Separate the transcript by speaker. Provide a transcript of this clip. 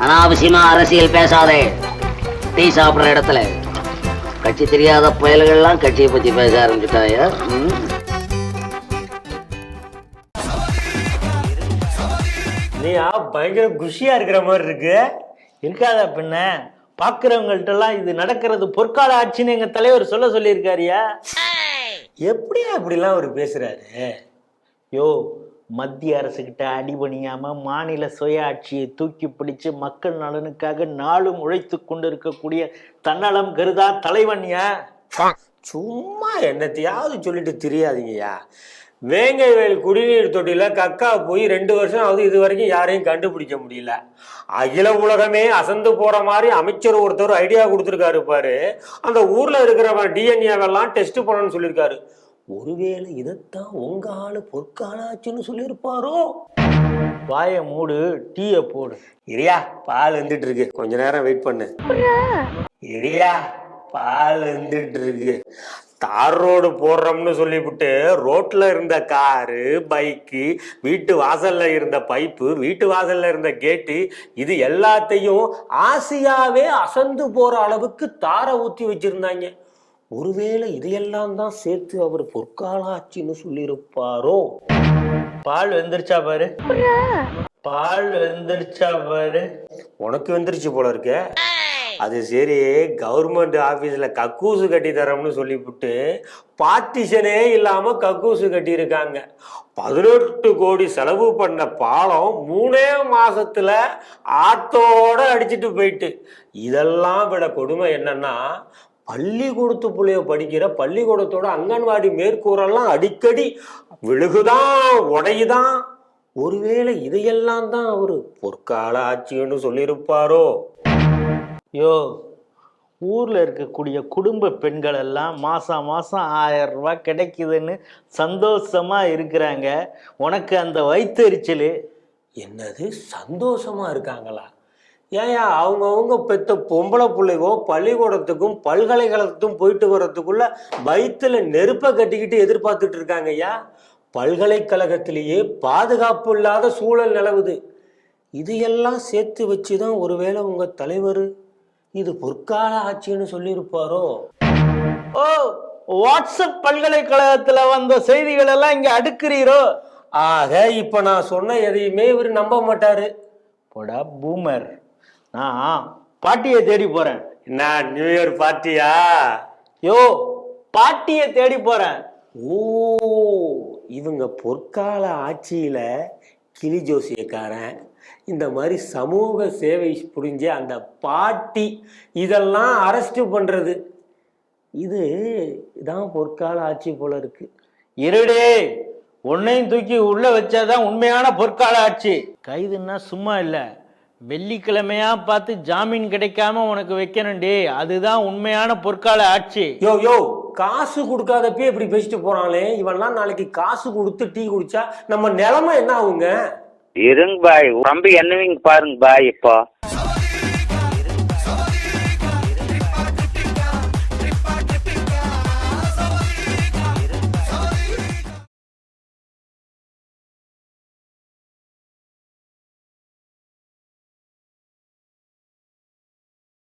Speaker 1: அனாவசியமா அரசியல் பேசாதே. டீ சாப்பிடுற இடத்துல. கட்சி தெரியாத புயல்கள்லாம் கட்சியை பத்தி பேச ஆரம்பிச்சுட்டாயா ம்?
Speaker 2: நீயா பயங்கர குஷியா இருக்கிற மாதிரி இருக்கு. இருக்காதா பின்ன. பாக்குறவங்கள்ட்ட எல்லாம் இது நடக்கிறது பொற்கால ஆட்சின்னு எங்க தலைவர் சொல்ல சொல்லியிருக்காருயா எப்படியா இப்படிலாம் அவர் பேசுறாரு? யோ மத்திய அரசுக்கிட்ட அடிபணியாம மாநில சுயாட்சியை தூக்கி பிடிச்சு மக்கள் நலனுக்காக நாளும் உழைத்து கொண்டு இருக்கக்கூடிய தன்னலம் கருதா தலைவன்யா சும்மா என்னத்தையாவது சொல்லிட்டு தெரியாதீங்கய்யா. வேங்கை வயல் குடிநீர் தொட்டியில கக்கா போய் ரெண்டு வருஷம் ஆகுது இது வரைக்கும் யாரையும் கண்டுபிடிக்க முடியல. அகில உலகமே அசந்து போற மாதிரி அமைச்சர் ஒருத்தர் ஐடியா கொடுத்துருக்காரு பாரு. அந்த ஊர்ல இருக்கிறவன் டிஎன்ஏவெல்லாம் டெஸ்ட் பண்ணணும்னு சொல்லியிருக்காரு. ஒருவேளை இதைத்தான் உங்க ஆளு பொற்காலாச்சுன்னு சொல்லியிருப்பாரோ? வாய மூடு டீய போடு. இரியா பால் வந்துட்டு இருக்கு கொஞ்ச நேரம் வெயிட் பண்ணு. இரியா பால் வந்துட்டு இருக்கு தார் ரோடு போடுறோம்னு சொல்லிவிட்டு ரோட்ல இருந்த காரு பைக்கு வீட்டு வாசல்ல இருந்த பைப்பு வீட்டு வாசல்ல இருந்த கேட்டு இது எல்லாத்தையும் ஆசியாவே அசந்து போற அளவுக்கு தாரை ஊத்தி வச்சிருந்தாங்க. ஒருவேளை இதையெல்லாம் தான் சேர்த்து அவர் பொற்கால ஆட்சின்னு சொல்லியிருப்பாரோ? பால் வெந்துருச்சா பாரு. பால் வெந்துருச்சா பாரு. உனக்கு வெந்துருச்சு போல இருக்க. அது சரி கவர்மெண்ட் ஆபீஸ்ல கக்கூசு கட்டி தரோம்னு சொல்லிவிட்டு பார்ட்டிஷனே இல்லாம கக்கூசு கட்டி இருக்காங்க பதினெட்டு கோடி செலவு பண்ண பாலம் மூணே மாசத்துல ஆத்தோட அடிச்சிட்டு போயிட்டு. இதெல்லாம் விட கொடுமை என்னன்னா பள்ளிக்கூடத்து புள்ளைய படிக்கிற பள்ளிக்கூடத்தோட அங்கன்வாடி மேற்கூரெல்லாம் அடிக்கடி விழுகுதான் உடையுதான் ஒருவேளை இதையெல்லாம் தான் அவரு பொற்கால ஆட்சின்னு சொல்லியிருப்பாரோ? யோ ஊர்ல இருக்கக்கூடிய குடும்ப பெண்கள் எல்லாம் மாசம் மாசம் ஆயிரம் ரூபாய் கிடைக்குதுன்னு சந்தோஷமா இருக்கிறாங்க. உனக்கு அந்த வயிற்றெரிச்சல்? என்னது சந்தோஷமா இருக்காங்களா? ஏயா அவங்கவுங்க பெத்த பொம்பளை பிள்ளைவோ பள்ளிக்கூடத்துக்கும் பல்கலைக்கழகத்துக்கும் போயிட்டு வர்றதுக்குள்ள வயிற்றுல நெருப்பை கட்டிக்கிட்டு எதிர்பார்த்துட்டு இருக்காங்க ஐயா பல்கலைக்கழகத்திலேயே பாதுகாப்பு இல்லாத சூழல் நிலவுது. இதையெல்லாம் சேர்த்து வச்சு தான் ஒருவேளை உங்க தலைவர் இது பொற்கால ஆட்சின்னு சொல்லியிருப்பாரோ? ஓ வாட்ஸ்அப் பல்கலைக்கழகத்துல வந்த செய்திகள் எல்லாம் இங்க அடுக்குறீரோ? ஆக இப்ப நான் சொன்ன எதையுமே இவர் நம்ப மாட்டாரு. போடா பூமர். நான் பாட்டியை தேடி போறேன். நான் நியூ இயர் பார்ட்டியா யோ பாட்டியை தேடி போறேன். ஓ இவங்க பொற்கால ஆட்சியில கிளி ஜோசியக்காரன் இந்த மாதிரி சமூக சேவை புரிஞ்ச அந்த பாட்டி இதெல்லாம் அரெஸ்ட் பண்றது. இது இதான் பொற்கால ஆட்சி போல இருக்கு. இருடே உன்னையும் தூக்கி உள்ள வச்சாதான் உண்மையான பொற்கால ஆட்சி. கைதுன்னா சும்மா இல்ல. வெள்ளிக்கிழமையா பார்த்து ஜாமீன் கிடைக்காம உனக்கு வைக்கணும்டே அதுதான் உண்மையான பொற்கால ஆட்சி. யோ யோ காசு கொடுக்காதப்பே இப்படி பேசிட்டு போறாங்களே இவன்லாம் நாளைக்கு காசு கொடுத்து டீ குடிச்சா நம்ம நிலைமை என்ன ஆகுங்க?
Speaker 3: இருங்க பாய் தம்பி என்னவீங்க பாருங்க பாய் இப்போ.